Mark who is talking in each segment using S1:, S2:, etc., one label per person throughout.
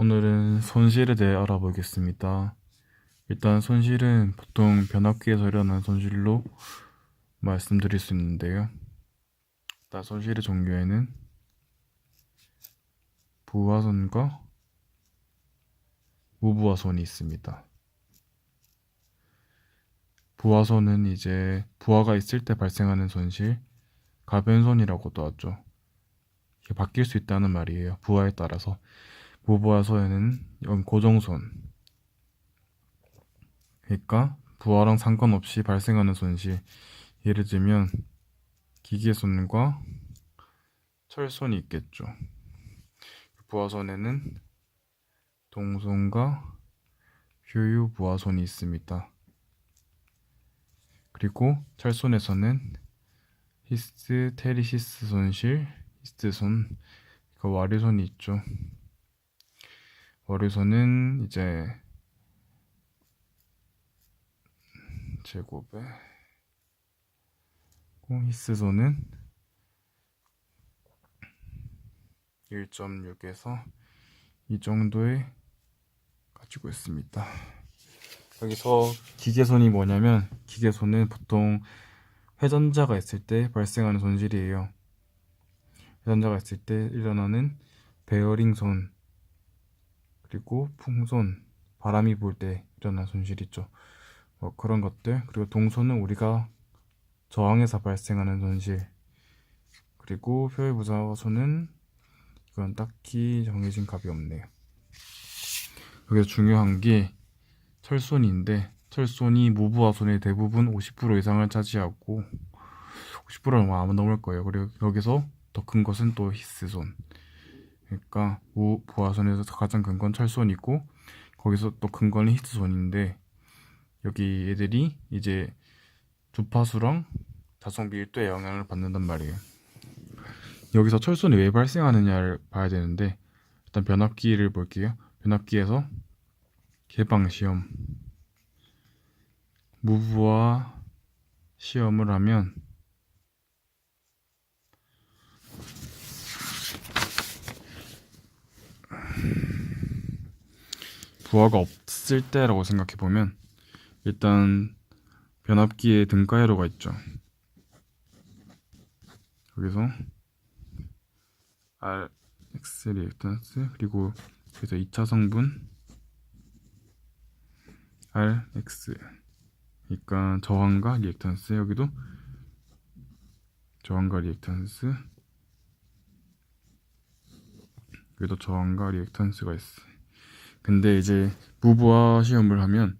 S1: 오늘은 손실에 대해 알아보겠습니다. 일단 손실은 보통 변압기에서 일어나는 손실로 말씀드릴 수 있는데요. 일단 손실의 종류에는 부하손과 무부하손이 있습니다. 부하손은 이제 부하가 있을 때 발생하는 손실, 가변손이라고도 하죠. 바뀔 수 있다는 말이에요. 부하에 따라서. 무부하손에는 이건 고정손. 그러니까 부하랑 상관없이 발생하는 손실. 예를 들면 기계 손과 철손이 있겠죠. 부하손에는 동손과 효유 부하손이 있습니다. 그리고 철손에서는 히스테리시스 손실, 히스손, 그 와류손이 있죠. 와류손은 이제 제곱에 히스손은 1.6에서 이 정도에 가지고 있습니다. 여기서 기계손이 뭐냐면 기계손은 보통 회전자가 있을 때 발생하는 손실이에요. 회전자가 있을 때 일어나는 베어링 손 그리고 풍손 바람이 불 때 일어나는 손실 있죠. 뭐 그런 것들 그리고 동손은 우리가 저항에서 발생하는 손실 그리고 효율부사손은 이건 딱히 정해진 값이 없네요. 여기서 중요한 게 철손인데 철손이 무부하손의 대부분 50% 이상을 차지하고 50%는 아마 넘을 거예요. 그리고 여기서 더 큰 것은 또 히스손. 그러니까 무부하손에서 가장 큰건 철손이고 거기서 또큰 거는 히스손인데 여기 얘들이 이제 주파수랑 자성 밀도에 영향을 받는단 말이에요. 여기서 철손이 왜 발생하느냐를 봐야 되는데 일단 변압기를 볼게요. 변압기에서 개방 시험 무부하 시험을 하면 부하가 없을 때라고 생각해 보면 일단 변압기에 등가회로가 있죠. 여기서 R, X 리액턴스 그리고 그래서 2차 성분 R, X 그러니까 저항과 리액턴스 여기도 저항과 리액턴스 여기도 저항과 리액턴스가 있어. 근데 이제 무부하 시험을 하면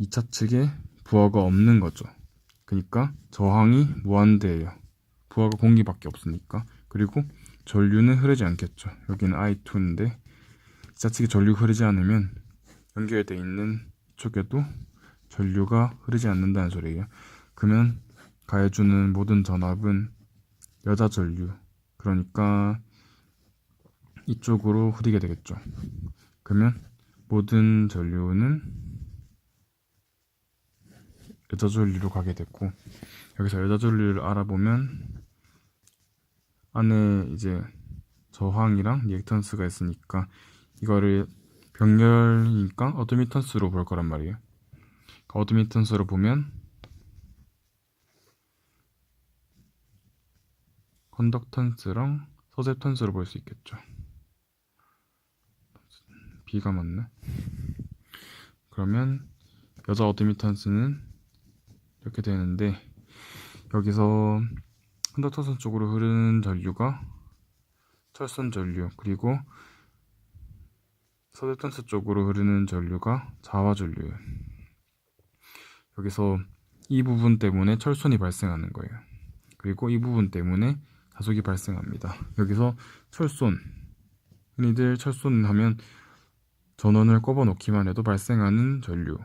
S1: 2차 측에 부하가 없는 거죠. 그러니까 저항이 무한대예요. 부하가 공기밖에 없으니까. 그리고 전류는 흐르지 않겠죠. 여기는 I2인데 2차 측에 전류가 흐르지 않으면 연결되어 있는 이쪽에도 전류가 흐르지 않는다는 소리예요. 그러면 가해주는 모든 전압은 여자 전류. 그러니까 이쪽으로 흐르게 되겠죠. 그러면 모든 전류는 여자 전류로 가게 됐고 여기서 여자 전류를 알아보면 안에 이제 저항이랑 리액턴스가 있으니까 이거를 병렬이니까 어드미턴스로 볼 거란 말이에요. 어드미턴스로 보면 컨덕턴스랑 서셉턴스로 볼 수 있겠죠. B가 맞네. 그러면 여자 어드미턴스는 이렇게 되는데 여기서 컨덕턴스 쪽으로 흐르는 전류가 철선 전류 그리고 서대턴스 쪽으로 흐르는 전류가 자화 전류예요. 여기서 이 부분 때문에 철선이 발생하는 거예요. 그리고 이 부분 때문에 자속이 발생합니다. 여기서 철선 흔히들 철선 하면 전원을 꼽아 놓기만 해도 발생하는 전류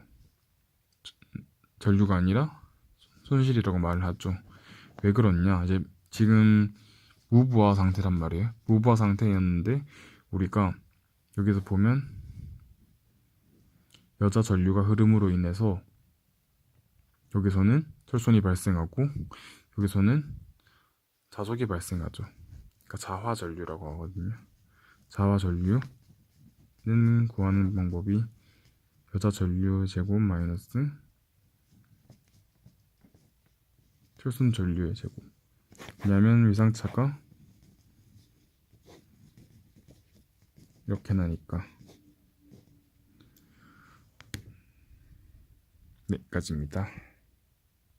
S1: 전류가 아니라 손실이라고 말을 하죠. 왜 그렇냐? 이제 지금 무부하 상태란 말이에요. 무부하 상태였는데 우리가 여기서 보면 여자 전류가 흐름으로 인해서 여기서는 철선이 발생하고 여기서는 자석이 발생하죠. 그러니까 자화 전류라고 하거든요. 자화 전류 는 구하는 방법이 여자 전류 제곱 마이너스 초순 전류의 제곱 왜냐면 위상차가 이렇게 나니까 네, 여기까지입니다.